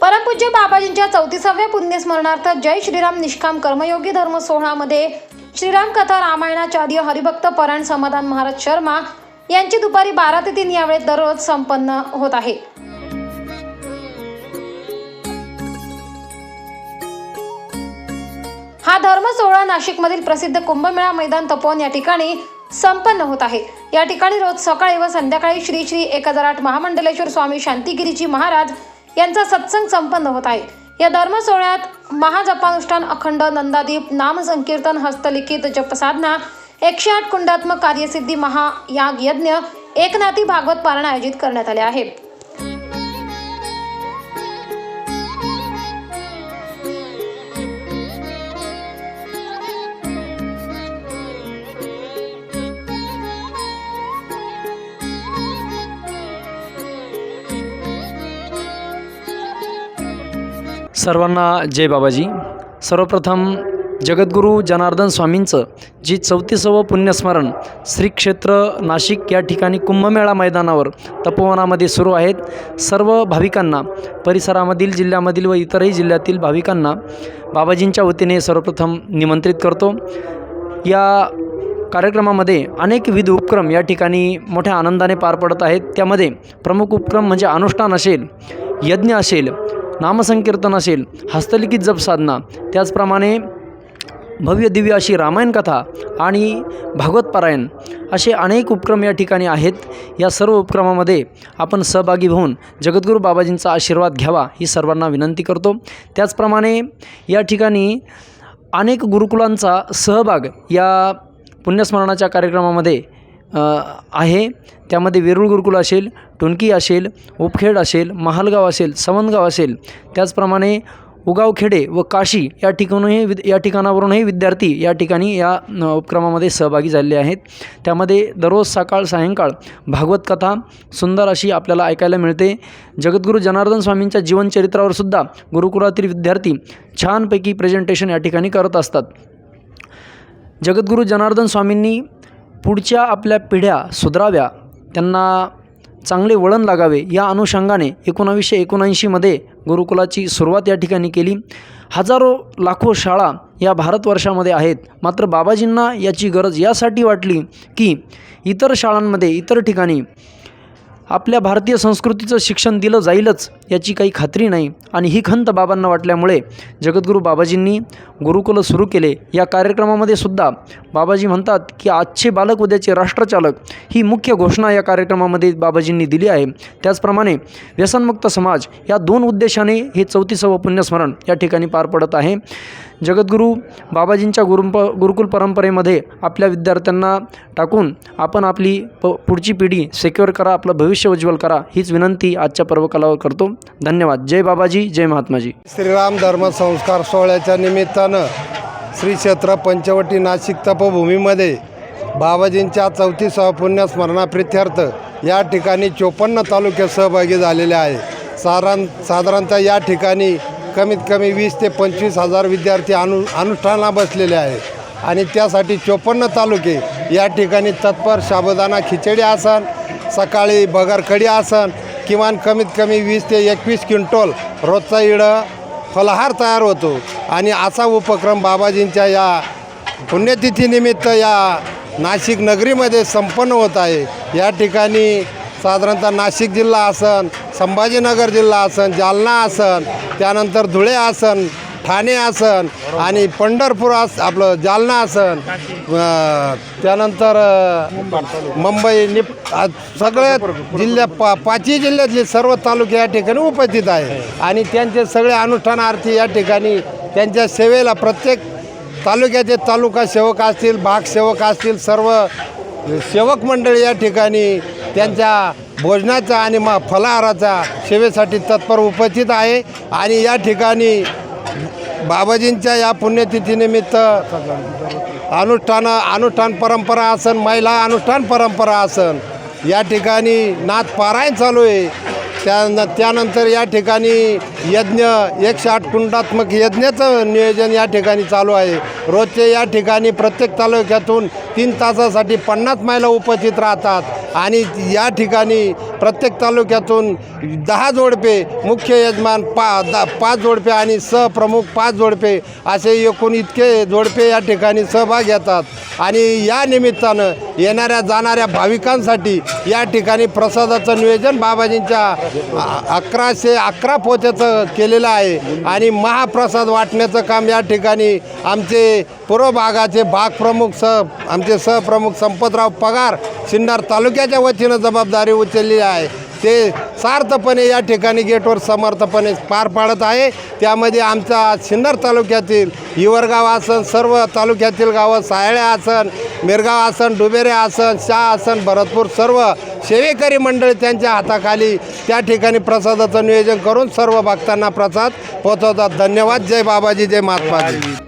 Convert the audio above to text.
परमपूज्य बाबाजींच्या चौतीसाव्या पुण्यस्मरणार्थ जय श्रीराम निष्काम कर्मयोगी धर्म सोहळामध्ये श्रीराम कथा रामायणाचार्य हरिभक्त परायण समाधान महाराज शर्मा यांची दुपारी बारा ते तीन यावेळेत दररोज संपन्न होत आहे. हा धर्म सोहळा नाशिकमधील प्रसिद्ध कुंभमेळा मैदान तपोवन या ठिकाणी संपन्न होत आहे. या ठिकाणी रोज सकाळी व संध्याकाळी श्री श्री एक हजार आठ महामंडलेश्वर स्वामी शांतिगिरीजी महाराज यांचा सत्संग संपन्न होत आहे. या धर्म सोहळ्यात महाजपानुष्ठान अखंड नंदादीप नामसंकीर्तन हस्तलिखित जपसाधना एकशे आठ कुंडात्मक कार्यसिद्धी महायाग यज्ञ एकनाथी भागवत पारायण आयोजित करण्यात आले आहे. सर्वांना जय बाबाजी. सर्वप्रथम जगद्गुरू जनार्दन स्वामींचं जी चौतीसावं पुण्यस्मरण श्री क्षेत्र नाशिक या ठिकाणी कुंभमेळा मैदानावर तपोवनामध्ये सुरू आहेत. सर्व भाविकांना परिसरामधील जिल्ह्यामधील व इतरही जिल्ह्यातील भाविकांना बाबाजींच्या वतीने सर्वप्रथम निमंत्रित करतो. या कार्यक्रमामध्ये अनेक विविध उपक्रम या ठिकाणी मोठ्या आनंदाने पार पडत आहेत. त्यामध्ये प्रमुख उपक्रम म्हणजे अनुष्ठान असेल यज्ञ असेल नामसंकीर्तन असेल हस्तलिखित जप साधना त्याचप्रमाणे भव्य दिव्य अशी रामायण कथा आणि भागवत पारायण असे अनेक उपक्रम या ठिकाणी आहेत. या सर्व उपक्रमामध्ये आपण सहभागी होऊन जगद्गुरू बाबाजींचा आशीर्वाद घ्यावा ही सर्वांना विनंती करतो. त्याचप्रमाणे या ठिकाणी अनेक गुरुकुलांचा सहभाग या पुण्यस्मरणाच्या कार्यक्रमामध्ये आहे. त्यामध्ये वेरूळ गुरुकुल असेल टोनकी असेल उपखेड असेल महालगाव असेल सवंदगाव असेल. त्याचप्रमाणे उगावखेडे व काशी या ठिकाणूनही विद या ठिकाणावरूनही विद्यार्थी या ठिकाणी या उपक्रमामध्ये सहभागी झालेले आहेत. त्यामध्ये दररोज सकाळ सायंकाळ भागवत कथा सुंदर अशी आपल्याला ऐकायला मिळते. जगद्गुरू जनार्दन स्वामींच्या जीवनचरित्रावर सुद्धा गुरुकुलातील विद्यार्थी छानपैकी प्रेझेंटेशन या ठिकाणी करत असतात. जगद्गुरू जनार्दन स्वामींनी पुढच्या आपल्या पिढ्या सुधाराव्या त्यांना चांगले वळण लागावे या अनुषंगाने एकोणावीसशे एकोणऐंशीमध्ये गुरुकुलाची सुरुवात या ठिकाणी केली. हजारो लाखो शाळा या भारतवर्षामध्ये आहेत. मात्र बाबाजींना याची गरज यासाठी वाटली की इतर शाळांमध्ये इतर ठिकाणी आपल्या भारतीय संस्कृतीचं शिक्षण दिलं जाईलच याची काही खात्री नाही. आणि ही खंत बाबांना वाटल्यामुळे जगद्गुरू बाबाजींनी गुरुकुलं सुरू केले. या कार्यक्रमामध्ये सुद्धा बाबाजी म्हणतात की आजचे बालक उद्याचे राष्ट्रचालक ही मुख्य घोषणा या कार्यक्रमामध्ये बाबाजींनी दिली आहे. त्याचप्रमाणे व्यसनमुक्त समाज या दोन उद्देशाने हे चौतीसावं पुण्यस्मरण या ठिकाणी पार पडत आहे. जगद्गुरू बाबाजींच्या गुरुप गुरुकुल परंपरेमध्ये आपल्या विद्यार्थ्यांना टाकून आपण आपली प पुढची पिढी सेक्युअर करा आपलं भविष्य उज्ज्वल करा हीच विनंती आजच्या पर्वकालावर करतो. धन्यवाद. जय बाबाजी जय महात्माजी. श्रीराम धर्म संस्कार सोहळ्याच्या निमित्तानं श्री क्षेत्र पंचवटी नाशिक तपभूमीमध्ये बाबाजींच्या चौतीसाव्या पुण्यस्मरणाप्रित्यर्थ या ठिकाणी चोपन्न तालुके सहभागी झालेले आहे. साधारण साधारणतः या ठिकाणी कमीत कमी वीस ते पंचवीस हजार विद्यार्थी अनु अनुष्ठाना बसलेले आहेत. आणि त्यासाठी चोपन्न तालुके या ठिकाणी तत्पर साबुदाणा खिचडी आसन सकाळी बगरकडी आसन किमान कमीत कमी वीस ते एकवीस क्विंटल रोजचा इडं फलाहार तयार होतो. आणि असा उपक्रम बाबाजींच्या या पुण्यतिथीनिमित्त या नाशिक नगरीमध्ये संपन्न होत आहे. या ठिकाणी साधारणतः नाशिक जिल्हा आसन संभाजीनगर जिल्हा आसन जालना आसन त्यानंतर धुळे असन ठाणे असन आणि पंढरपूर अस आपलं जालना असन अं, त्यानंतर मुंबई निप सगळे जिल्ह्या पा पाचही जिल्ह्यातले सर्व तालुके या ठिकाणी उपस्थित आहे. आणि त्यांचे सगळे अनुष्ठानार्थी या ठिकाणी त्यांच्या सेवेला प्रत्येक तालुक्याचे तालुका सेवक असतील भाग सेवक असतील सर्व सेवक मंडळी या ठिकाणी त्यांच्या भोजनाचा आणि मा फलाहाराचा सेवेसाठी तत्पर उपस्थित आहे. आणि या ठिकाणी बाबाजींच्या या पुण्यतिथीनिमित्त अनुष्ठान अनुष्ठान परंपरा आसन महिला अनुष्ठान परंपरा आसन या ठिकाणी नाथ पारायण चालू आहे. त्या त्यानंतर या ठिकाणी यज्ञ एकशे आठ कुंडात्मक यज्ञाचं नियोजन या ठिकाणी चालू आहे. रोजचे या ठिकाणी प्रत्येक तालुक्यातून तीन तासासाठी पन्नास महिला उपस्थित राहतात. आणि या ठिकाणी प्रत्येक तालुक्यातून दहा जोडपे मुख्य यजमान पा दा पाच जोडपे आणि सहप्रमुख पाच जोडपे असे एकूण इतके जोडपे या ठिकाणी सहभाग घेतात. आणि या निमित्तानं येणाऱ्या जाणाऱ्या भाविकांसाठी या ठिकाणी प्रसादाचं नियोजन बाबाजींच्या अकराशे अकरा पोत्याचं केलेलं आहे. आणि महाप्रसाद वाटण्याचं काम या ठिकाणी आमचे पूर्व भागाचे भागप्रमुख स आमचे सहप्रमुख संपतराव पगार सिन्नर तालुक्याच्या वतीनं जबाबदारी उचलली आहे. ते सार्थपणे या ठिकाणी गेटवर समर्थपणे पार पाडत आहे. त्यामध्ये आमच्या सिन्नर तालुक्यातील हिवरगाव आसन सर्व तालुक्यातील गावं सायळे आसन मिरगाव आसन डुबेरे आसन शाह आसन भरतपूर सर्व सेवेकरी मंडळी त्यांच्या हाताखाली त्या ठिकाणी प्रसादाचं नियोजन करून सर्व भक्तांना प्रसाद पोचवतात धन्यवाद. जय बाबाजी. जय महात्माजी